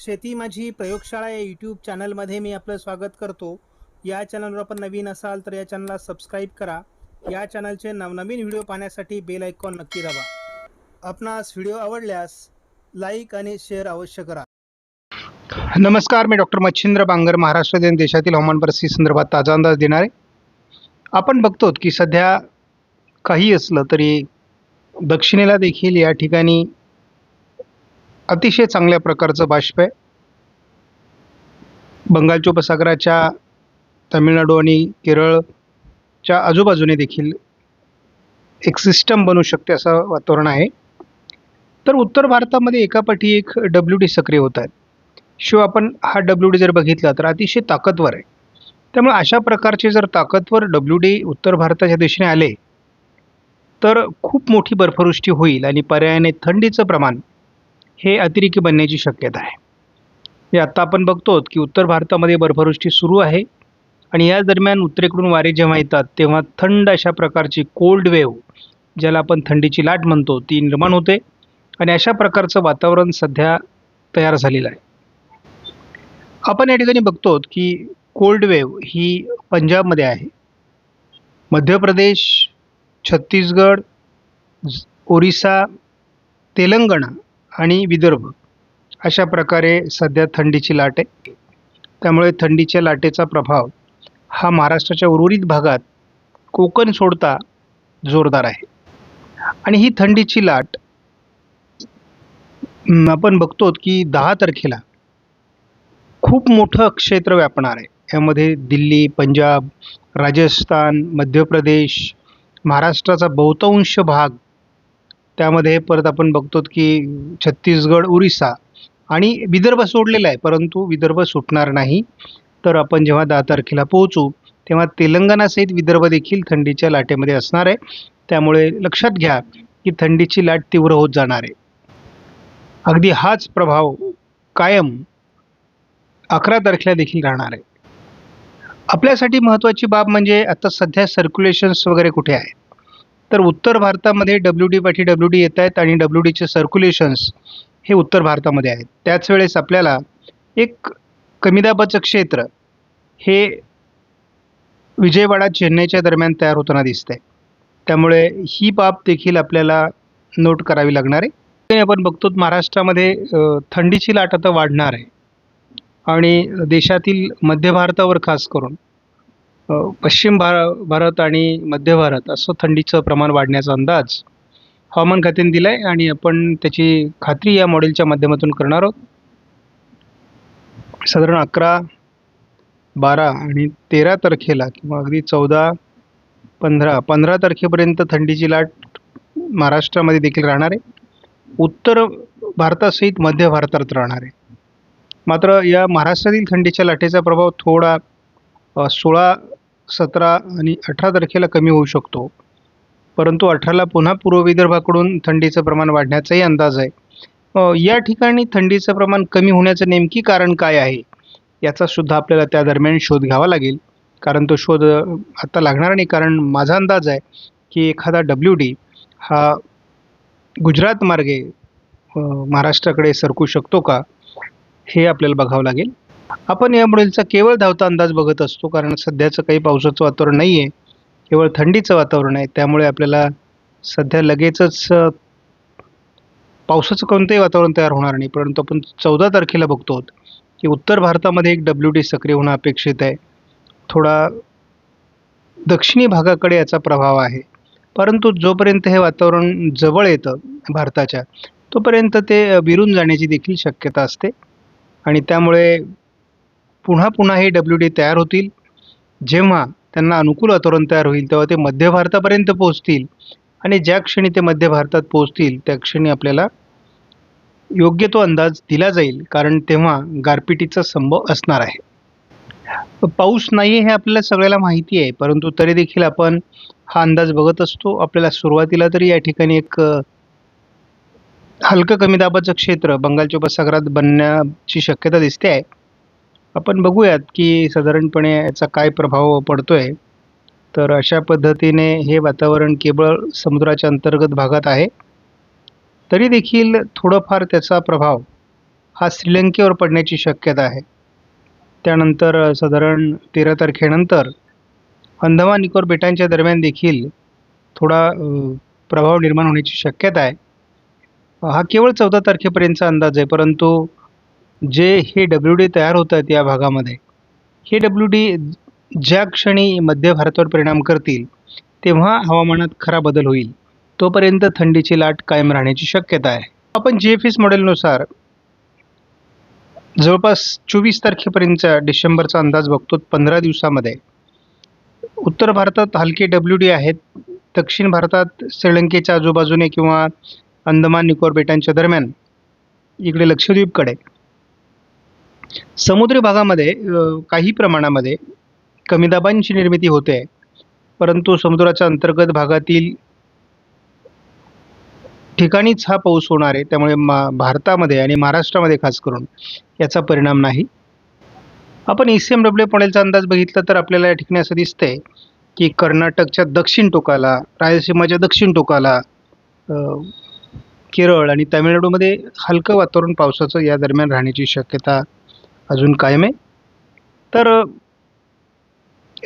शेती माझी प्रयोगशाळा या यूट्यूब चॅनलमध्ये मी आपलं स्वागत करतो. या चॅनलवर आपण नवीन असाल तर या चॅनलला सबस्क्राईब करा. या चॅनलचे नवनवीन व्हिडिओ पाहण्यासाठी बेल आयकॉन नक्की दाबा. आपणास व्हिडिओ आवडल्यास लाईक आणि शेअर अवश्य करा. नमस्कार मी डॉक्टर मच्छिंद्र बांगर महाराष्ट्र दिन देशातील हवामान परिस्थिती संदर्भात ताजा अंदाज देणार. आहे आपण बघतो की सध्या काही असलं तरी दक्षिणेला देखील या ठिकाणी अतिशय चांगल्या प्रकारचं बाष्प आहे. बंगालच्या उपसागराच्या तमिळनाडू आणि केरळच्या आजूबाजूने देखील एक सिस्टम बनू शकते असं वातावरण आहे. तर उत्तर भारतामध्ये एकापाठी एक डब्ल्यू डी सक्रिय होत आहेत. शिवाय आपण हा डब्ल्यू डी जर बघितला तर अतिशय ताकदवर आहे. त्यामुळे अशा प्रकारचे जर ताकदवर डब्ल्यू डी उत्तर भारताच्या दिशेने आले तर खूप मोठी बर्फवृष्टी होईल आणि पर्यायाने थंडीचं प्रमाण हे अतिरेकी बनण्याची शक्यता आहे. हे आत्ता आपण बघतो की उत्तर भारतामध्ये बर्फवृष्टी सुरू आहे आणि या दरम्यान उत्तरेकडून वारे जेव्हा येतात तेव्हा थंड अशा प्रकारची कोल्ड वेव्ह ज्याला आपण थंडीची लाट म्हणतो ती निर्माण होते आणि अशा प्रकारचं वातावरण सध्या तयार झालेलं आहे. आपण या ठिकाणी बघतो की कोल्ड वेव्ह ही पंजाबमध्ये आहे. मध्य प्रदेश छत्तीसगड ओरिसा तेलंगणा आणि विदर्भ अशा प्रकारे सध्या थंडीची लाट आहे. त्यामुळे थंडीच्या लाटेचा प्रभाव हा महाराष्ट्राच्या उर्वरित भागात कोकण सोडता जोरदार आहे. आणि ही थंडीची लाट आपण बघतो की दहा तारखेला खूप मोठं क्षेत्र व्यापणार आहे. यामध्ये दिल्ली पंजाब राजस्थान मध्य प्रदेश महाराष्ट्राचा बहुतांश भाग त्यामध्ये परत आपण बघतो की छत्तीसगड उरिसा आणि विदर्भ सोडलेला आहे परंतु विदर्भ सुटणार नाही. तर आपण जेव्हा दहा तारखेला पोहोचू तेव्हा तेलंगणासहित विदर्भ देखील थंडीच्या लाटेमध्ये असणार आहे. त्यामुळे लक्षात घ्या की थंडीची लाट तीव्र होत जाणार आहे. अगदी हाच प्रभाव कायम अकरा तारखेला देखील राहणार आहे. आपल्यासाठी महत्त्वाची बाब म्हणजे आता सध्या सर्क्युलेशन्स वगैरे कुठे आहेत? तर उत्तर भारतामध्ये डब्ल्यू डी पाठी डब्ल्यू डी येत आहेत आणि डब्ल्यू डीचे सर्क्युलेशन्स हे उत्तर भारतामध्ये आहेत. त्याच वेळेस आपल्याला एक कमीदाबाचं क्षेत्र हे विजयवाडा चेन्नईच्या दरम्यान तयार होताना दिसतंय. त्यामुळे ही बाब देखील आपल्याला नोट करावी लागणार आहे. ते आपण बघतो महाराष्ट्रामध्ये थंडीची लाट आता वाढणार आहे. आणि देशातील मध्य भारतावर खास करून पश्चिम भार भारत आणि मध्य भारत असं थंडीचं प्रमाण वाढण्याचा अंदाज हवामान खात्याने दिला आहे आणि आपण त्याची खात्री या मॉडेलच्या माध्यमातून करणार आहोत. साधारण अकरा बारा आणि तेरा तारखेला किंवा अगदी चौदा पंधरा पंधरा तारखेपर्यंत थंडीची लाट महाराष्ट्रामध्ये देखील राहणार आहे. उत्तर भारतासहित मध्य भारतात राहणार आहे. मात्र या महाराष्ट्रातील थंडीच्या लाटेचा प्रभाव थोडा सोळा सतरा आणि अठरा तारखेला कमी होऊ शकतो. परंतु अठराला पुन्हा पूर्व विदर्भाकडून थंडीचं प्रमाण वाढण्याचाही अंदाज आहे. या ठिकाणी थंडीचं प्रमाण कमी होण्याचं नेमकी कारण काय आहे? याचा सुद्धा आपल्याला त्या दरम्यान शोध घ्यावा लागेल. कारण तो शोध आत्ता आता लागणार नाही. कारण माझा अंदाज आहे की एखादा डब्ल्यू डी हा गुजरात मार्गे महाराष्ट्राकडे सरकू शकतो का? हे आपल्याला बघावं लागेल. आपण या मॉडेलचा केवळ धावता अंदाज बघत असतो कारण सध्याचं काही पावसाचं वातावरण नाही आहे केवळ थंडीचं वातावरण आहे. त्यामुळे आपल्याला सध्या लगेचच पावसाचं कोणतंही वातावरण तयार होणार नाही. परंतु आपण चौदा तारखेला बघतो की उत्तर भारतामध्ये एक डब्ल्यू डी सक्रिय होणं अपेक्षित आहे. थोडा दक्षिणी भागाकडे याचा प्रभाव आहे. परंतु जोपर्यंत हे वातावरण जवळ येतं भारताच्या तोपर्यंत ते विरून जाण्याची देखील शक्यता असते. आणि त्यामुळे पुन्हा पुन्हा हे डब्ल्यू डी तयार होतील. जेव्हा त्यांना अनुकूल वातावरण तयार होईल तेव्हा ते मध्य भारतापर्यंत पोहोचतील आणि ज्या क्षणी ते मध्य भारतात पोहोचतील त्या क्षणी आपल्याला योग्य तो अंदाज दिला जाईल कारण तेव्हा गारपिटीचा संभव असणार आहे. पाऊस नाही हे आपल्याला सगळ्याला माहिती आहे परंतु तरी देखील आपण हा अंदाज बघत असतो. आपल्याला सुरुवातीला तरी या ठिकाणी एक हलकं कमी दाबाचं क्षेत्र बंगालच्या उपसागरात बनण्याची शक्यता दिसते आहे. आपण बघूयात की साधारणपणे याचा काय प्रभाव पडतो आहे तर अशा पद्धतीने हे वातावरण केवळ समुद्राच्या अंतर्गत भागात आहे. तरी देखील थोडंफार त्याचा प्रभाव हा श्रीलंकेवर पडण्याची शक्यता आहे. त्यानंतर साधारण तेरा तारखेनंतर अंदमान निकोर बेटांच्या दरम्यान देखील थोडा प्रभाव निर्माण होण्याची शक्यता आहे. हा केवळ चौदा तारखेपर्यंतचा अंदाज आहे परंतु जे हे डब्ल्यू डी तयार होत आहेत या भागामध्ये हे डब्ल्यू डी ज्या क्षणी मध्य भारतावर परिणाम करतील तेव्हा हवामानात खरा बदल होईल. तोपर्यंत थंडीची लाट कायम राहण्याची शक्यता आहे. आपण जी एफ एस मॉडेलनुसार जवळपास चोवीस तारखेपर्यंतचा डिसेंबरचा अंदाज बघतो पंधरा दिवसामध्ये. उत्तर भारतात हलके डब्ल्यू डी आहेत. दक्षिण भारतात श्रीलंकेच्या आजूबाजूने किंवा अंदमान निकोबार बेटांच्या दरम्यान इकडे लक्षद्वीपकडे. समुद्री भागामध्ये काही प्रमाणामध्ये कमी दाबांची निर्मिती होते. परंतु समुद्राच्या अंतर्गत भागातील ठिकाणीच हा पाऊस होणार आहे. त्यामुळे मा भारतामध्ये आणि महाराष्ट्रामध्ये खास करून याचा परिणाम नाही. आपण ई सी एम डब्ल्यू मॉडेलचा अंदाज बघितला तर आपल्याला या ठिकाणी असं दिसतंय की कर्नाटकच्या दक्षिण टोकाला रायलसीमाच्या दक्षिण टोकाला केरळ आणि तामिळनाडूमध्ये हलकं वातावरण पावसाचं या दरम्यान राहण्याची शक्यता अजून कायम आहे. तर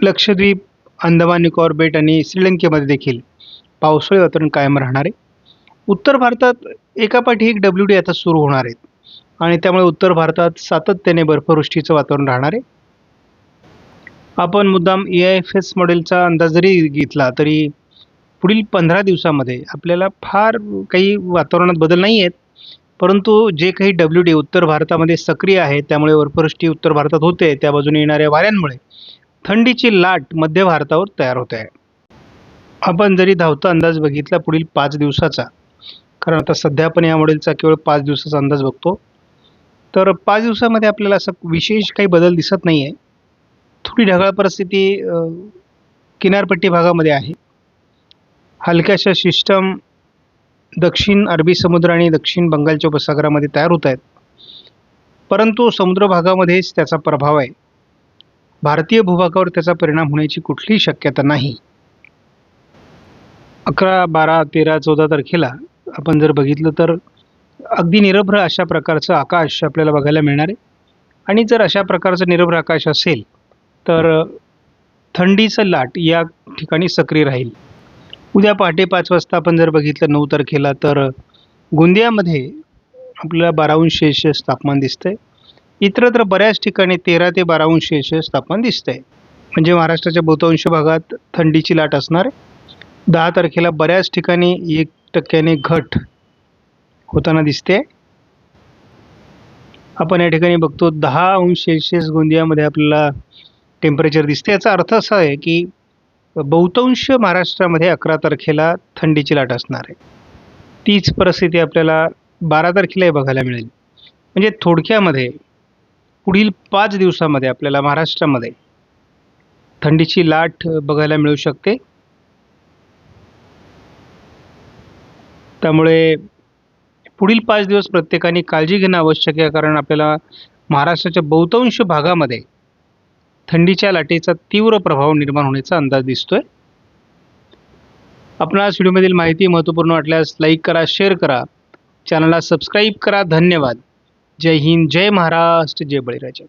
लक्षद्वीप अंदमान निकोबार बेट आणि श्रीलंकेमध्ये देखील पावसाळी वातावरण कायम राहणार आहे. उत्तर भारतात एकापाठी एक डब्ल्यू डी आता सुरू होणार आहेत आणि त्यामुळे उत्तर भारतात सातत्याने बर्फवृष्टीचं वातावरण राहणार आहे. आपण मुद्दाम ए आय एफ एस मॉडेलचा अंदाज जरी घेतला तरी पुढील पंधरा दिवसामध्ये आपल्याला फार काही वातावरणात बदल नाही आहेत. परंतु जे काही डब्ल्यू डी उत्तर भारतामध्ये सक्रिय आहे त्यामुळे बर्फवृष्टी उत्तर भारतात होते त्या बाजूने येणाऱ्या वाऱ्यांमुळे थंडीची लाट मध्य भारतावर तयार होते. आहे आपण जरी धावता अंदाज बघितला पुढील पाच दिवसाचा कारण आता सध्या आपण या मॉडेलचा केवळ पाच दिवसाचा अंदाज बघतो तर पाच दिवसामध्ये आपल्याला असं विशेष काही बदल दिसत नाही आहे थोडी ढगाळ परिस्थिती किनारपट्टी भागामध्ये आहे. हलक्याशा सिस्टम दक्षिण अरबी समुद्र आणि दक्षिण बंगालच्या उपसागरामध्ये तयार होत आहेत. परंतु समुद्र भागामध्येच त्याचा प्रभाव आहे. भारतीय भूभागावर त्याचा परिणाम होण्याची कुठलीही शक्यता नाही. अकरा बारा तेरा चौदा तारखेला आपण जर बघितलं तर अगदी निरभ्र अशा प्रकारचं आकाश आपल्याला बघायला मिळणार आहे. आणि जर अशा प्रकारचं निरभ्र आकाश असेल तर थंडीचं लाट या ठिकाणी सक्रिय राहील. उद्या पहाटे पाच वाजता आपण जर बघितलं नऊ तारखेला तर गोंदियामध्ये आपल्याला बारा अंश सेल्शियस तापमान दिसतंय. इतरत्र बऱ्याच ठिकाणी तेरा ते बारा अंश सेल्शियस तापमान दिसतंय. म्हणजे महाराष्ट्राच्या बहुतांश भागात थंडीची लाट असणार दहा तारखेला बऱ्याच ठिकाणी एक टक्क्याने घट होताना दिसते. आपण या ठिकाणी बघतो दहा अंश सेल्शियस गोंदियामध्ये आपल्याला टेम्परेचर दिसते याचा अर्थ असा आहे की बहुतांश महाराष्ट्रामध्ये अकरा तारखेला थंडीची लाट असणार आहे. तीच परिस्थिती आपल्याला बारा तारखेलाही बघायला मिळेल. म्हणजे थोडक्यामध्ये पुढील पाच दिवसामध्ये आपल्याला महाराष्ट्रामध्ये थंडीची लाट बघायला मिळू शकते. त्यामुळे पुढील पाच दिवस प्रत्येकाने काळजी घेणं आवश्यक आहे कारण आपल्याला महाराष्ट्राच्या बहुतांश भागामध्ये थंडीच्या लाटेचा तीव्र प्रभाव निर्माण होण्याचा अंदाज दिसतोय. आपणास व्हिडिओमधील माहिती महत्त्वपूर्ण वाटल्यास लाईक करा शेअर करा. चॅनलला सबस्क्राईब करा. धन्यवाद. जय हिंद जय महाराष्ट्र जय बळीराजा.